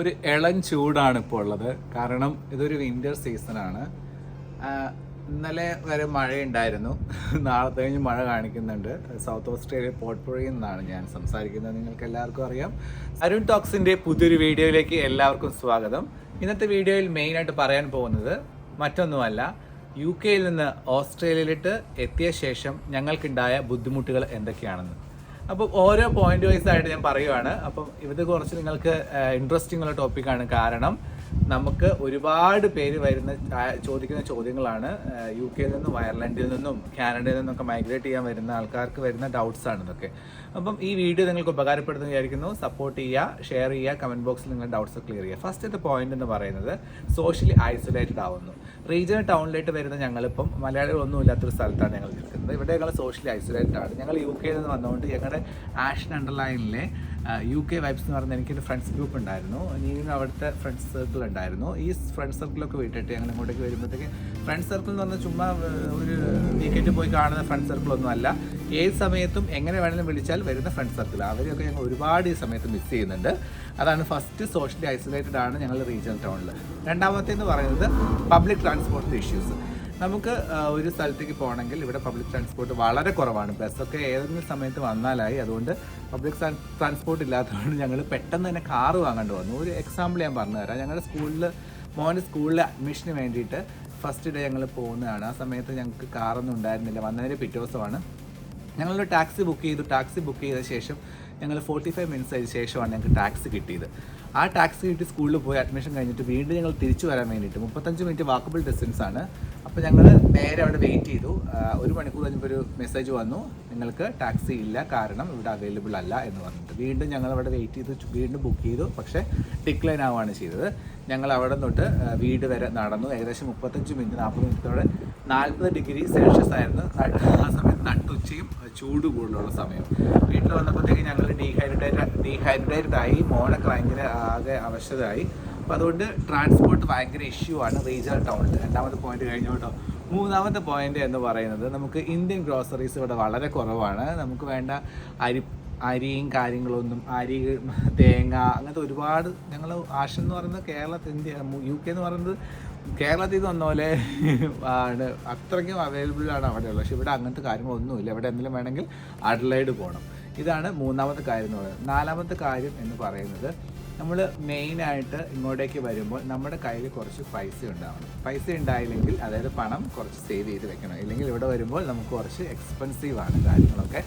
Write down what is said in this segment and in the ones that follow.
ഒരു ഇളം ചൂടാണ് ഇപ്പോൾ ഉള്ളത്. കാരണം ഇതൊരു വിന്റർ സീസണാണ് ഇന്നലെ വരെ മഴയുണ്ടായിരുന്നു. നാളെ കഴിഞ്ഞ് മഴ കാണിക്കുന്നുണ്ട്. സൗത്ത് ഓസ്ട്രേലിയ പോർട്ട്പുഴയിൽ നിന്നാണ് ഞാൻ സംസാരിക്കുന്നത്. നിങ്ങൾക്ക് എല്ലാവർക്കും അറിയാം. അരുൺ ടോക്സിന്റെ പുതിയൊരു വീഡിയോയിലേക്ക് എല്ലാവർക്കും സ്വാഗതം. ഇന്നത്തെ വീഡിയോയിൽ മെയിനായിട്ട് പറയാൻ പോകുന്നത് മറ്റൊന്നുമല്ല. യു കെയിൽ നിന്ന് ഓസ്ട്രേലിയയിലിട്ട് എത്തിയ ശേഷം ഞങ്ങൾക്കുണ്ടായ ബുദ്ധിമുട്ടുകൾ എന്തൊക്കെയാണെന്ന്. അപ്പം ഓരോ പോയിന്റ് വൈസ് ആയിട്ട് ഞാൻ പറയുവാണ്. അപ്പം ഇത് കുറച്ച് നിങ്ങൾക്ക് ഇൻട്രസ്റ്റിംഗ് ഉള്ള ടോപ്പിക്കാണ് കാരണം. നമുക്ക് ഒരുപാട് പേര് വരുന്ന ചോദിക്കുന്ന ചോദ്യങ്ങളാണ്. യു കെയിൽ നിന്നും അയർലൻഡിൽ നിന്നും കാനഡയിൽ നിന്നൊക്കെ മൈഗ്രേറ്റ് ചെയ്യാൻ വരുന്ന ആൾക്കാർക്ക് വരുന്ന ഡൗട്ട്സ് ആണ് ഇതൊക്കെ. അപ്പം ഈ വീഡിയോ നിങ്ങൾക്ക് ഉപകാരപ്പെടുന്നു വിചാരിക്കുന്നു. സപ്പോർട്ട് ചെയ്യുക ഷെയർ ചെയ്യുക കമന്റ് ബോക്സിൽ നിങ്ങൾ ഡൗട്ട്സ് ക്ലിയർ ചെയ്യുക. ഫസ്റ്റത്തെ പോയിന്റ് എന്ന് പറയുന്നത് സോഷ്യലി ഐസൊലേറ്റഡ് ആവുന്നു. റീജിയണൽ ടൗണിലേക്ക് വരുന്ന ഞങ്ങളിപ്പം മലയാളികളൊന്നും ഇല്ലാത്തൊരു സ്ഥലത്താണ് ഞങ്ങൾ നിൽക്കുന്നത്. ഇവിടെ ഞങ്ങൾ സോഷ്യലി ഐസൊലേറ്റഡ് ആണ്. ഞങ്ങൾ യു കെയിൽ നിന്ന് വന്നുകൊണ്ട് ഞങ്ങളുടെ ആഷൻ അണ്ടർലൈനിലെ യു കെ വൈബ്സ് എന്ന് പറഞ്ഞാൽ എനിക്കൊരു ഫ്രണ്ട്സ് ഗ്രൂപ്പ് ഉണ്ടായിരുന്നു. നീനും അവിടുത്തെ ഫ്രണ്ട്സ് സർക്കിൾ ഉണ്ടായിരുന്നു. ഈ ഫ്രണ്ട് സർക്കിളൊക്കെ വിട്ടിട്ട് ഞങ്ങൾ ഇങ്ങോട്ടേക്ക് വരുമ്പോഴത്തേക്ക് ഫ്രണ്ട്സ് സർക്കിൾ എന്ന് പറഞ്ഞാൽ ചുമ്മാ ഒരു വീക്കെൻഡ് പോയി കാണുന്ന ഫ്രണ്ട്സ് സർക്കിളൊന്നും അല്ല. ഏത് സമയത്തും എങ്ങനെ വേണമെങ്കിലും വിളിച്ചാൽ വരുന്ന ഫ്രണ്ട് സർക്കിൾ അവരെയൊക്കെ ഞങ്ങൾ ഒരുപാട് ഈ സമയത്ത് മിസ് ചെയ്യുന്നുണ്ട്. അതാണ് ഫസ്റ്റ് സോഷ്യലി ഐസൊലേറ്റഡ് ആണ് ഞങ്ങൾ റീജിയണൽ ടൗണിൽ രണ്ടാമത്തേന്ന് പറയുന്നത് പബ്ലിക് ട്രാൻസ്പോർട്ട് ഇഷ്യൂസ് നമുക്ക് ഒരു സ്ഥലത്തേക്ക് പോകണമെങ്കിൽ ഇവിടെ പബ്ലിക് ട്രാൻസ്പോർട്ട് വളരെ കുറവാണ്. ബസ്സൊക്കെ ഏതെങ്കിലും സമയത്ത് വന്നാലായി. അതുകൊണ്ട് പബ്ലിക് ട്രാൻസ്പോർട്ട് ഇല്ലാത്തതുകൊണ്ട് ഞങ്ങൾ പെട്ടെന്ന് തന്നെ കാറ് വാങ്ങേണ്ടി വന്നു. ഒരു എക്സാമ്പിൾ ഞാൻ പറഞ്ഞു തരാം. ഞങ്ങളുടെ സ്കൂളിൽ മോന്റെ സ്കൂളിലെ അഡ്മിഷന് വേണ്ടിയിട്ട് ഫസ്റ്റ് ഡേ ഞങ്ങൾ പോകുന്നതാണ്. ആ സമയത്ത് ഞങ്ങൾക്ക് കാറൊന്നും ഉണ്ടായിരുന്നില്ല. വന്നതിന് പിറ്റേ ദിവസമാണ്. ഞങ്ങളൊരു ടാക്സി ബുക്ക് ചെയ്തു. ടാക്സി ബുക്ക് ചെയ്ത ശേഷം ഞങ്ങൾ ഫോർട്ടി ഫൈവ് മിനിറ്റ്സ് ആയതിനു ശേഷമാണ് ഞങ്ങൾക്ക് ടാക്സി കിട്ടിയത്. ആ ടാക്സി കിട്ടി സ്കൂളിൽ പോയി. അഡ്മിഷൻ കഴിഞ്ഞിട്ട് വീണ്ടും ഞങ്ങൾ തിരിച്ചു വരാൻ വേണ്ടിയിട്ട്. മുപ്പത്തഞ്ച് മിനിറ്റ് വാക്കബിൾ ഡിസ്റ്റൻസ് ആണ്. അപ്പോൾ ഞങ്ങൾ നേരെ അവിടെ വെയിറ്റ് ചെയ്തു. ഒരു മണിക്കൂർ കഴിഞ്ഞപ്പോൾ ഒരു മെസ്സേജ് വന്നു. നിങ്ങൾക്ക് ടാക്സി ഇല്ല കാരണം ഇവിടെ അവൈലബിൾ അല്ല എന്ന് പറഞ്ഞിട്ട്. വീണ്ടും ഞങ്ങൾ അവിടെ വെയിറ്റ് ചെയ്ത് വീണ്ടും ബുക്ക് ചെയ്തു. പക്ഷേ ഡിക്ലൈൻ ആവുകയാണ് ചെയ്തത്. ഞങ്ങൾ അവിടെ തൊട്ട് വീട് വരെ നടന്നു. ഏകദേശം മുപ്പത്തഞ്ച് മിനിറ്റ് നാൽപ്പത് മിനിറ്റോടെ നാൽപ്പത് ഡിഗ്രി സെൽഷ്യസ് ആയിരുന്നു. ആ സമയത്ത് നട്ടുച്ചയും ചൂട് കൂടുതലുള്ള സമയം. വീട്ടിൽ വന്നപ്പോഴത്തേക്ക് ഞങ്ങൾ ഡീഹൈഡ്രേറ്റ് ഡീഹൈഡ്രേറ്റഡ് ആയി മോനൊക്കെ ഭയങ്കര ആകെ അവശതയായി. അപ്പോൾ അതുകൊണ്ട് ട്രാൻസ്പോർട്ട് ഭയങ്കര ഇഷ്യൂ ആണ് റീജിയണൽ ടൗണിൽ രണ്ടാമത്തെ പോയിന്റ് കഴിഞ്ഞു കേട്ടോ. മൂന്നാമത്തെ പോയിന്റ് എന്ന് പറയുന്നത് നമുക്ക് ഇന്ത്യൻ ഗ്രോസറീസ് ഇവിടെ വളരെ കുറവാണ്. നമുക്ക് വേണ്ട അരി അരിയും കാര്യങ്ങളൊന്നും അരി തേങ്ങ അങ്ങനത്തെ ഒരുപാട് ഞങ്ങൾ ആഷൻ എന്ന് പറയുന്നത് കേരളത്തിൽ ഇന്ത്യ യു കെ എന്ന് പറയുന്നത് കേരളത്തിൽ നിന്ന് വന്നപോലെ ആണ്. അത്രയ്ക്കും അവൈലബിൾ ആണ് അവിടെയുള്ളത്. പക്ഷെ ഇവിടെ അങ്ങനത്തെ കാര്യങ്ങളൊന്നുമില്ല. ഇവിടെ എന്തെങ്കിലും വേണമെങ്കിൽ അഡ്ലൈഡ് പോകണം ഇതാണ് മൂന്നാമത്തെ കാര്യം എന്ന് പറയുന്നത്. നാലാമത്തെ കാര്യം എന്ന് പറയുന്നത് നമ്മൾ മെയിനായിട്ട് ഇങ്ങോട്ടേക്ക് വരുമ്പോൾ നമ്മുടെ കയ്യിൽ കുറച്ച് പൈസ ഉണ്ടാവണം. പൈസ ഉണ്ടായില്ലെങ്കിൽ അതായത് പണം കുറച്ച് സേവ് ചെയ്ത് വെക്കണം. ഇല്ലെങ്കിൽ ഇവിടെ വരുമ്പോൾ നമുക്ക് കുറച്ച് എക്സ്പെൻസീവ് ആണ് കാര്യങ്ങളൊക്കെ.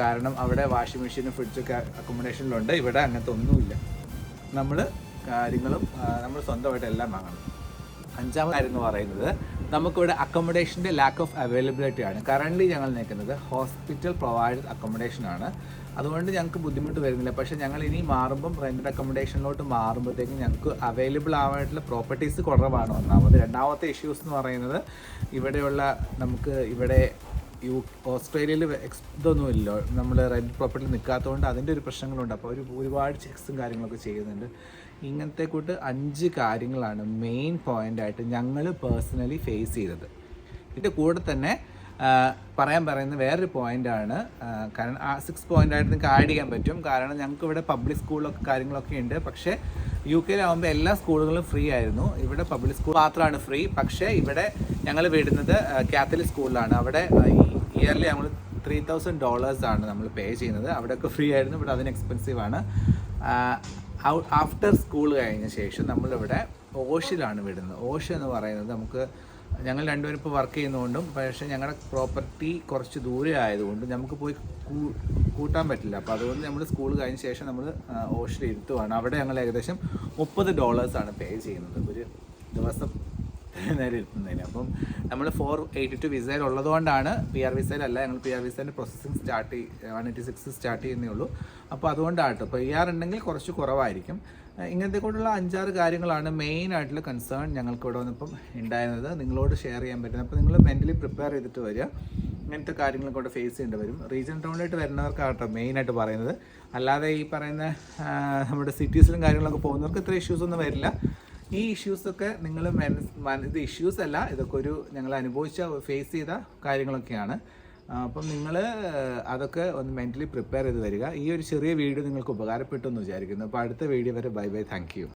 കാരണം അവിടെ വാഷിംഗ് മെഷീനും ഫ്രിഡ്ജൊക്കെ അക്കോമഡേഷനിലുണ്ട് ഇവിടെ അങ്ങനത്തെ ഒന്നുമില്ല. നമ്മൾ കാര്യങ്ങളും നമ്മൾ സ്വന്തമായിട്ട് എല്ലാം വാങ്ങണം. അഞ്ചാമത്തെ കാര്യം എന്ന് പറയുന്നത് നമുക്കിവിടെ അക്കോമഡേഷന്റെ ലാക്ക് ഓഫ് അവൈലബിലിറ്റി ആണ്. കറന്റ് ഞങ്ങൾ നിൽക്കുന്നത് ഹോസ്പിറ്റൽ പ്രൊവൈഡ് അക്കോമഡേഷൻ ആണ്. അതുകൊണ്ട് ഞങ്ങൾക്ക് ബുദ്ധിമുട്ട് വരുന്നില്ല. പക്ഷേ ഞങ്ങൾ ഇനി മാറുമ്പം റെന്റഡ് അക്കോമഡേഷനിലോട്ട് മാറുമ്പോഴത്തേക്കും ഞങ്ങൾക്ക് അവൈലബിൾ ആവാനായിട്ടുള്ള പ്രോപ്പർട്ടീസ് കുറവാണ്. ഒന്നാമത് രണ്ടാമത്തെ ഇഷ്യൂസ് എന്ന് പറയുന്നത് ഇവിടെയുള്ള നമുക്ക് ഇവിടെ യു ഓസ്ട്രേലിയയിൽ എക്സ് ഇതൊന്നുമില്ല. നമ്മൾ റെഡ് പ്രോപ്പർട്ടിയിൽ നിൽക്കാത്തതുകൊണ്ട് അതിന്റെ ഒരു പ്രശ്നങ്ങളുണ്ട്. അപ്പോൾ ഒരു ഒരുപാട് ചെക്സും കാര്യങ്ങളൊക്കെ ചെയ്യുന്നുണ്ട്. ഇങ്ങനത്തെ കൂട്ട് അഞ്ച് കാര്യങ്ങളാണ് മെയിൻ പോയിന്റായിട്ട് ഞങ്ങൾ പേഴ്സണലി ഫേസ് ചെയ്തത്. ഇതിന്റെ കൂടെ തന്നെ പറയാൻ പറയുന്ന വേറൊരു പോയിന്റാണ് കാരണം ആ സിക്സ് പോയിന്റായിട്ട് നിങ്ങൾക്ക് ആഡ് ചെയ്യാൻ പറ്റും. കാരണം ഞങ്ങൾക്ക് ഇവിടെ പബ്ലിക് സ്കൂളൊക്കെ കാര്യങ്ങളൊക്കെ ഉണ്ട്. പക്ഷേ യു കെയിലാവുമ്പോൾ എല്ലാ സ്കൂളുകളും ഫ്രീ ആയിരുന്നു. ഇവിടെ പബ്ലിക് സ്കൂൾ മാത്രമാണ് ഫ്രീ. പക്ഷേ ഇവിടെ ഞങ്ങൾ വിടുന്നത് കാത്തലിക് സ്കൂളിലാണ് അവിടെ ഇയർലി നമ്മൾ ത്രീ തൗസൻഡ് ഡോളേഴ്സ് ആണ് നമ്മൾ പേ ചെയ്യുന്നത്. അവിടെയൊക്കെ ഫ്രീ ആയിരുന്നു. ഇവിടെ അതിന് എക്സ്പെൻസീവ് ആണ്. ആഫ്റ്റർ സ്കൂൾ കഴിഞ്ഞ ശേഷം നമ്മളിവിടെ ഓഷിലാണ് വിടുന്നത്. ഓഷ എന്ന് പറയുന്നത് നമുക്ക് ഞങ്ങൾ രണ്ടുപേരും ഇപ്പോൾ വർക്ക് ചെയ്യുന്നതുകൊണ്ടും പക്ഷേ ഞങ്ങളുടെ പ്രോപ്പർട്ടി കുറച്ച് ദൂരെ ആയതുകൊണ്ട് നമുക്ക് പോയി കൂട്ടാൻ പറ്റില്ല. അപ്പോൾ അതുകൊണ്ട് നമ്മൾ സ്കൂൾ കഴിഞ്ഞ ശേഷം നമ്മൾ ഓഷിൽ ഇരുത്തുവാണ്. അവിടെ ഞങ്ങൾ ഏകദേശം മുപ്പത് ഡോളേഴ്സാണ് പേ ചെയ്യുന്നത്. ഒരു ദിവസം നേരെ ഇരുത്തുന്നതിന്. അപ്പം നമ്മൾ ഫോർ എയ്റ്റി ടു വിസയിൽ ഉള്ളതുകൊണ്ടാണ് പി ആർ വിസയിലല്ല ഞങ്ങൾ പി ആർ വിസേന്റെ പ്രോസസ്സിങ് സ്റ്റാർട്ട് ചെയ്യും വൺ എയ്റ്റി സിക്സ് സ്റ്റാർട്ട് ചെയ്യുന്നേ ഉള്ളൂ. അപ്പോൾ അതുകൊണ്ടാണ് കേട്ടോ പി ആർ ഉണ്ടെങ്കിൽ കുറച്ച് കുറവായിരിക്കും. ഇങ്ങനത്തെ കൂടെയുള്ള അഞ്ചാറ് കാര്യങ്ങളാണ് മെയിൻ ആയിട്ടുള്ള കൺസേൺ ഞങ്ങൾക്ക് ഇവിടെ വന്നപ്പം ഉണ്ടായിരുന്നത് നിങ്ങളോട് ഷെയർ ചെയ്യാൻ പറ്റുന്നത്. അപ്പോൾ നിങ്ങൾ മെന്റലി പ്രിപ്പയർ ചെയ്തിട്ട് വരിക. ഇങ്ങനത്തെ കാര്യങ്ങളൊക്കെ ഫേസ് ചെയ്യേണ്ടി വരും. റീജിയൻ ടൗണിലായിട്ട് വരുന്നവർക്കാട്ടോ മെയിനായിട്ട് പറയുന്നത്. അല്ലാതെ ഈ പറയുന്ന നമ്മുടെ സിറ്റീസിലും കാര്യങ്ങളൊക്കെ പോകുന്നവർക്ക് ഇത്ര ഇഷ്യൂസ് ഒന്നും വരില്ല. ഈ ഇഷ്യൂസൊക്കെ നിങ്ങൾ ഇത് ഇഷ്യൂസ് അല്ല ഇതൊക്കെ ഒരു ഞങ്ങൾ അനുഭവിച്ച ഫേസ് ചെയ്ത കാര്യങ്ങളൊക്കെയാണ്. അപ്പം നിങ്ങൾ അതൊക്കെ ഒന്ന് മെന്റലി പ്രിപ്പയർ ചെയ്ത് വരിക. ഈ ഒരു ചെറിയ വീഡിയോ നിങ്ങൾക്ക് ഉപകാരപ്പെട്ടു എന്ന് വിചാരിക്കുന്നു. അപ്പോൾ അടുത്ത വീഡിയോ വരെ ബൈ ബൈ. Thank you.